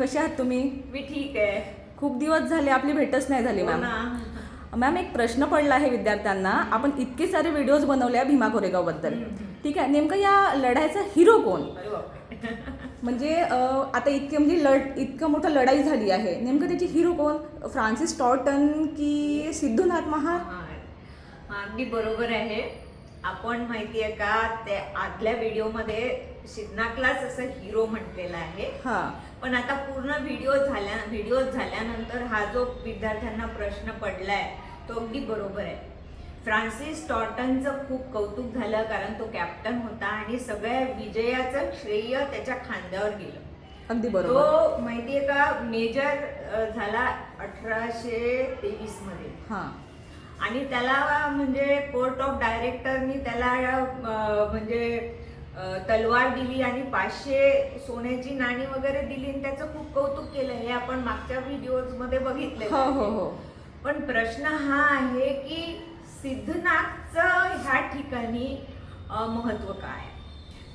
कसे आहात तुम्ही? मी ठीक आहे. खूप दिवस झाले आपली भेटच नाही झाली हो मॅम. मॅम एक प्रश्न पडला आहे विद्यार्थ्यांना. आपण इतके सारे व्हिडिओज बनवले आहे भीमा कोरेगावबद्दल. ठीक आहे नेमकं या लढाईचा हिरो कोण. म्हणजे आता इतके म्हणजे लढ इतकं मोठं लढाई झाली आहे. नेमकं त्याची हिरो कोण? फ्रान्सिस टॉर्टन की सिद्धूनाथ महार? हा. हा, अगदी बरोबर आहे. आपण माहितीये का ते आदल्या व्हिडिओमध्ये सिद्धनाकलाच असं हिरो म्हटलेलं आहे. पण आता पूर्ण व्हिडिओ झाल्या व्हिडिओ झाल्यानंतर हा जो विद्यार्थ्यांना प्रश्न पडलाय तो अगदी बरोबर आहे. फ्रान्सिस टॉर्टनचं खूप कौतुक झालं कारण तो कॅप्टन होता आणि सगळ्या विजयाचं श्रेय त्याच्या खांद्यावर गेलं. अगदी बरोबर. तो माहितीये का मेजर झाला अठराशे तेवीसमध्ये आणि त्याला म्हणजे कोर्ट ऑफ डायरेक्टरनी त्याला म्हणजे तलवार दिली आणि पाचशे सोन्याची नाणी वगैरे दिली आणि त्याचं खूप कौतुक केलं. हे आपण मागच्या व्हिडिओजमध्ये बघितले. हो हो हो. पण प्रश्न हा आहे की सिद्धनाथचं ह्या ठिकाणी महत्त्व काय?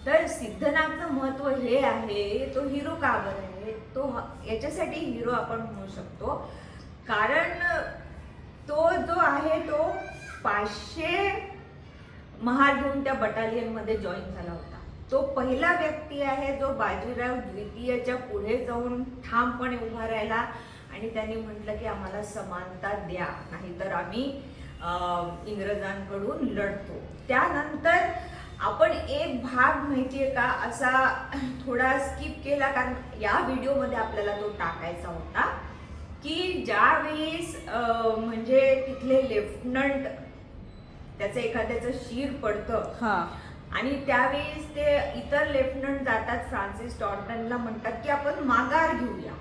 तर सिद्धनाथचं महत्त्व हे आहे तो हिरो का बरं आहे? तो याच्यासाठी हिरो आपण म्हणू शकतो. कारण तो जो आहे तो पाचशे महार घेऊन त्या बटालियनमध्ये जॉईन झाला होता. तो पहिला व्यक्ती आहे जो बाजीराव द्वितीयच्या पुढे जाऊन ठामपणे उभा राहिला आणि त्यांनी म्हटलं की आम्हाला समानता द्या नाहीतर आम्ही इंग्रजांकडून लढतो. त्यानंतर आपण एक भाग माहितीये का? असा थोडा स्किप केला कारण या व्हिडिओमध्ये आपल्याला तो टाकायचा होता की ज्यावेळेस म्हणजे तिथले लेफ्टनंट त्याचं एखाद्याचं शिर पडतं. आणि त्यावेळेस ते इतर लेफ्टनंट जातात फ्रान्सिस टॉर्टनला म्हणतात की आपण माघार घेऊया.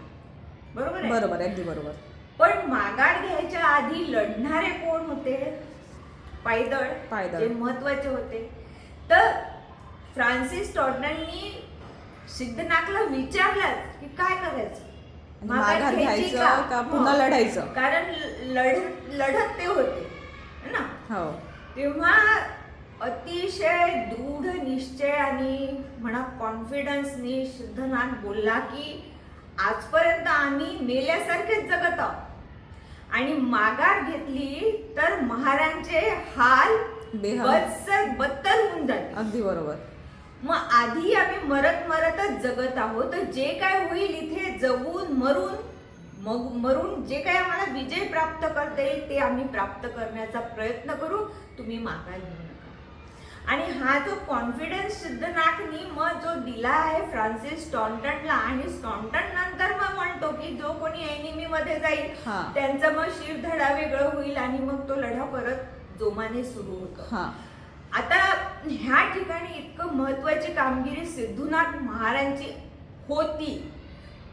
बरोबर आहे? बरोबर अगदी बरोबर. पण माघार घ्यायच्या आधी लढणारे कोण होते? पायदळ पायदळ. महत्त्वाचे होते. तर फ्रान्सिस टॉर्टननी सिद्धनाथला विचारलं की काय करायचं? माघार घ्यायचं का? पुन्हा हो. लढायचं? कारण लढ लढत ते होते. ना? हो. तेव्हा अतिशय दृढ निश्चय आणि म्हणा कॉन्फिडन्सनी सिद्धनाथ बोलला की आजपर्यंत आम्ही मेल्यासारखेच जगत आहोत. आणि माघार घेतली तर महाराजांचे हाल बत्तर होऊन जाते. अगदी बरोबर. मग आधी आम्ही मरत मरतच जगत आहोत. तर जे काय होईल इथे जगून मरून मग मरून जे काय आम्हाला विजय प्राप्त करता येईल ते आम्ही प्राप्त करण्याचा प्रयत्न करू. तुम्ही माघार घेऊ नका. आणि हा जो कॉन्फिडन्स सिद्धनाथनी मग जो दिला आहे फ्रान्सिस स्टॉन्टनला आणि स्टॉन्टन नंतर मग म्हणतो की जो कोणी एनिमी मध्ये जाईल हा. त्यांचं मग शिरधडा वेगळं होईल आणि मग तो लढा परत जोमाने सुरू होतो. हा. आता ह्या ठिकाणी इतकं महत्वाची कामगिरी सिद्धूनाथ महाराजांची होती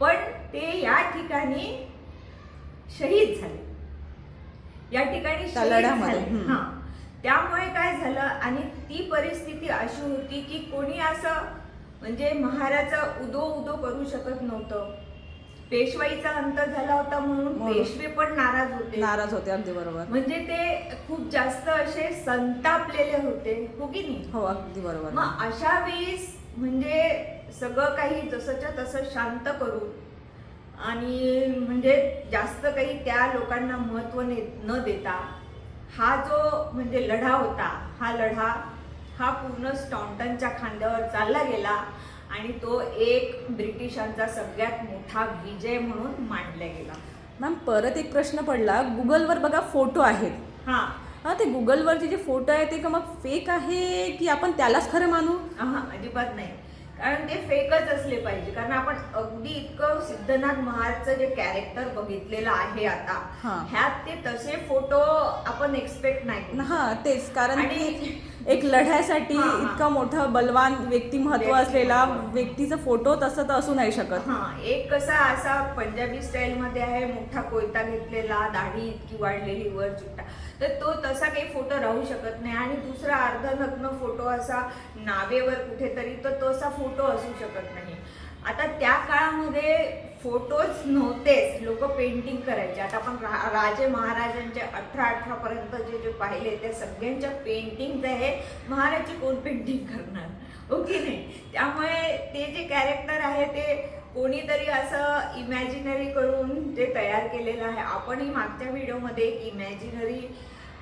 पण ते या ठिकाणी शहीद झाले. या ठिकाणी त्यामुळे काय झालं आणि ती परिस्थिती अशी होती की कोणी असं म्हणजे महाराजा उदो उदो करू शकत नव्हतं. पेशवाईचा अंत झाला होता म्हणून. पेशवे पण नाराज होते. नाराज होते अगदी बरोबर. म्हणजे ते खूप जास्त असे संतापलेले होते हो की नाही? हो अगदी बरोबर. मग अशा वेळेस म्हणजे सगळं काही जसंच्या तसं शांत करून आणि म्हणजे जास्त काही त्या लोकांना महत्त्व न देता हा जो म्हणजे लढा होता हा लढा हा पूर्ण स्टॉन्टनच्या खांद्यावर चालला गेला आणि तो एक ब्रिटिशांचा सगळ्यात मोठा विजय म्हणून मांडला गेला. मॅम परत एक प्रश्न पडला. गुगलवर बघा फोटो आहेत. हा. हा ते गुगलवरचे जे फोटो आहे ते का मग फेक आहे की आपण त्यालाच खरं मानू? हा अजिबात नाही. कारण ते फेकच असले पाहिजे कारण आपण अगदी इतकं सिद्धनाथ महाराजचं जे कॅरेक्टर बघितलेलं आहे आता. ह्यात ते तसे फोटो आपण एक्सपेक्ट नाही. हा तेच कारण आणि- एक लढ्यासाठी हा, हा. इतका मोठा बलवान व्यक्तिमत्व व्यक्तिमत्व. असलेला व्यक्तीचा फोटो तसं तर असू नाही शकत हा एक कसा असा पंजाबी स्टाईल मध्ये आहे मोठा कोयता घेतलेला दाढी इतकी वाढलेली वर चुट्टा तर तो तसा काही फोटो राहू शकत नाही आणि दुसरा अर्धनग्न फोटो असा नावेवर कुठेतरी तर तसा फोटो असू शकत नाही आता त्या काळामध्ये फोटोज नव्हतेच. लोक पेंटिंग करायचे. आता आपण रा- राजे महाराजांचे अठरा अठरापर्यंत जे जे पाहिले त्या सगळ्यांच्या पेंटिंग आहे महाराजची कोण पेंटिंग करणार? ओके नाही? त्यामुळे ते जे कॅरेक्टर आहे ते कोणीतरी असं इमॅजिनरी करून ते तयार केलेलं आहे. आपणही मागच्या व्हिडिओमध्ये एक इमॅजिनरी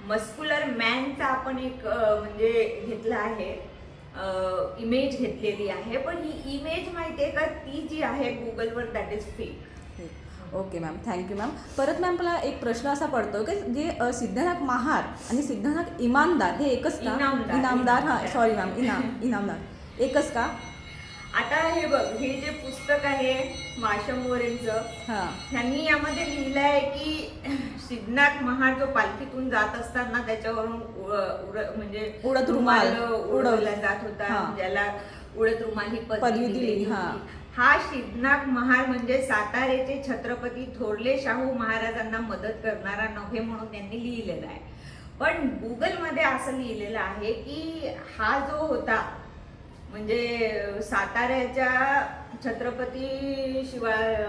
मस्क्युलर मॅनचा आपण एक म्हणजे घेतला आहे. इमेज घेतलेली आहे. पण ही इमेज माहिती आहे का? ती जी आहे गुगलवर that is fake okay ma'am thank you ma'am परत मॅम मला एक प्रश्न असा पडतो की जे सिद्धनाथ महार आणि सिद्धनाथ इमानदार हे एकच का? इनामदार. हां. सॉरी मॅम इनाम इनामदार. एकच का? आता हे बघ हे जे पुस्तक आहे माशम मोरेंचं हां त्यांनी यामध्ये लिहिलं आहे की सिद्धनाथ महार जो पालखीतून जात असताना त्याच्यावरून म्हणजे उडत रुमाल. उडवला उडव- जात होता. ज्याला उडत रुमाल ही पदवी दिली, हा. हा सिद्धनाथ महार म्हणजे सातारेचे छत्रपती थोरले शाहू महाराजांना मदत करणारा नव्हे म्हणून त्यांनी लिहिलेला आहे पण गुगलमध्ये असं लिहिलेलं आहे की हा जो होता म्हणजे साताऱ्याच्या छत्रपती शिवाय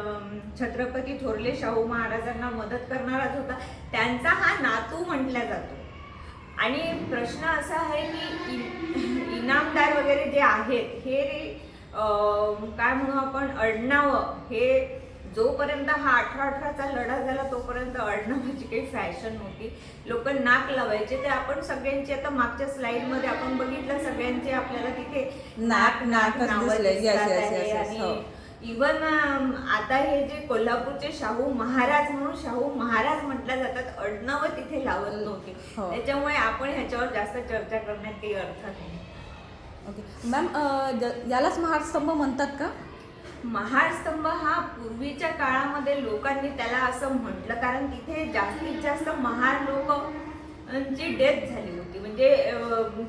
छत्रपती थोरले शाहू महाराजांना मदत करणाराच होता. त्यांचा हा नातू म्हटला जातो. आणि प्रश्न असा आहे की इ- इनामदार वगैरे जे आहेत हे काय म्हणू आपण अडनावं हे जोपर्यंत हा अठरा अठराचा लढा झाला तोपर्यंत अडनावाची काही फॅशन होती लोक नाक लावायचे ते आपण सगळ्यांची आता मागच्या स्लाइडमध्ये आपण बघितलं सगळ्यांचे आपल्याला तिथे नाक- yes. आणि हो. इवन आता हे जे कोल्हापूरचे शाहू महाराज म्हणून शाहू महाराज म्हटल्या जातात अडनावं तिथे लावत नव्हते हो. त्याच्यामुळे आपण ह्याच्यावर जास्त चर्चा करण्यात काही अर्थ नाही ओके मॅम यालाच महार स्तंभ म्हणतात का महारस्तंभ हा पूर्वीच्या काळामध्ये लोकांनी त्याला असं म्हटलं कारण तिथे जास्तीत जास्त महार लोक ची डेथ झाली होती. म्हणजे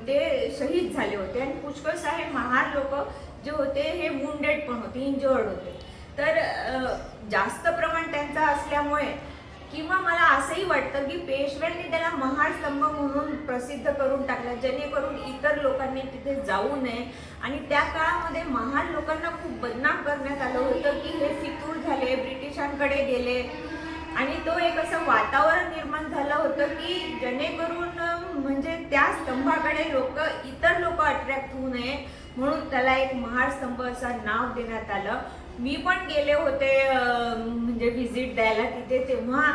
ते शहीद झाले होते. आणि पुष्कळ सारे महार लोक जे होते हे वुंडेड पण होते इंजर्ड होते. तर जास्त प्रमाण त्यांचं असल्यामुळे किंवा मला असंही वाटतं की पेशव्यांनी त्याला महास्तंभ म्हणून प्रसिद्ध करून टाकला जेणेकरून इतर लोकांनी तिथे जाऊ नये. आणि त्या काळामध्ये महान लोकांना खूप बदनाम करण्यात आलं होतं की हे फितूर झाले ब्रिटिशांकडे गेले. आणि तो एक असं वातावरण निर्माण झालं होतं की जेणेकरून म्हणजे त्या स्तंभाकडे लोक इतर लोक अट्रॅक्ट होऊ नये म्हणून त्याला एक महार स्तंभ असं नाव देण्यात आलं. मी पण गेले होते म्हणजे व्हिजिट द्यायला तिथे तेव्हा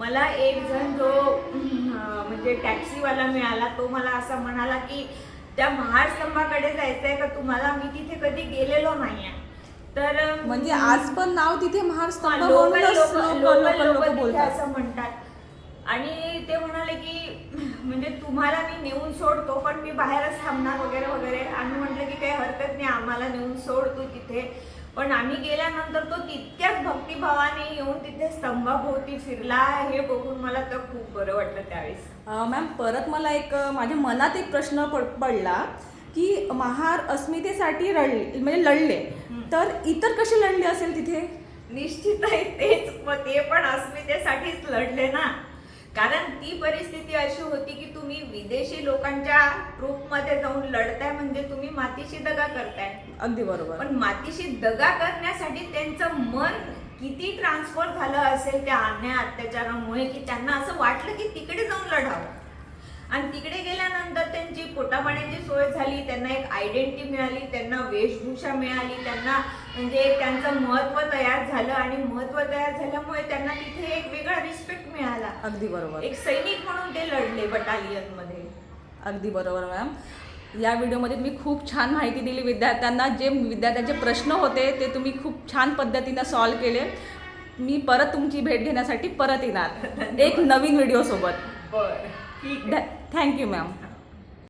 मला एक जण जो म्हणजे टॅक्सीवाला मिळाला तो मला असं म्हणाला की त्या महार स्तंभाकडे जायचंय का तुम्हाला? मी तिथे कधी गेलेलो नाहीये. तर अं, म्हणजे आज पण नाव तिथे महार स्तंभ लोकल म्हणूनच लोक लोक लोकल लोक लोक लोक तिथे बोलतात. असं म्हणतात. आणि ते म्हणाले की म्हणजे तुम्हाला मी नेऊन सोडतो पण मी बाहेरच थांबणार वगैरे वगैरे. आम्ही म्हटलं की काही हरकत नाही आम्हाला नेऊन सोड तू तिथे. पण आम्ही गेल्यानंतर तो तितक्याच भक्तिभावाने येऊन तिथे स्तंभाभोवती फिरला. हे बघून मला तर खूप बरं वाटलं त्यावेळेस. मॅम परत मला एक माझ्या मनात एक प्रश्न पड- पडला की महार अस्मितेसाठी रडले म्हणजे लढले. तर इतर कसे लढले असेल तिथे? निश्चित आहे तेच ते पण अस्मितेसाठीच लढले ना. कारण ती परिस्थिती अशी होती की तुम्ही विदेशी लोकांच्या ग्रुपमध्ये जाऊन लढताय म्हणजे तुम्ही मातीशी दगा करताय. अगदी बरोबर. पण मातीशी दगा करण्यासाठी त्यांचं मन किती ट्रान्सफर झालं असेल त्या अन्याय अत्याचारामुळे की त्यांना असं वाटलं की तिकडे जाऊन लढावं. आणि तिकडे गेल्यानंतर त्यांची पोटापाण्याची सोय झाली त्यांना एक आयडेंटिटी मिळाली त्यांना वेशभूषा मिळाली त्यांना म्हणजे त्यांचं महत्त्व तयार झालं आणि महत्त्व तयार झाल्यामुळे त्यांना तिथे एक वेगळा रिस्पेक्ट मिळाला. अगदी बरोबर. एक सैनिक म्हणून ते लढले बटालियनमध्ये अगदी बरोबर मॅम. या व्हिडिओमध्ये तुम्ही खूप छान माहिती दिली विद्यार्थ्यांना. जे विद्यार्थ्यांचे प्रश्न होते ते तुम्ही खूप छान पद्धतीनं सॉल्व केले. मी परत तुमची भेट घेण्यासाठी परत येणार. एक नवीन व्हिडिओसोबत. बर ठीक थँक्यू मॅम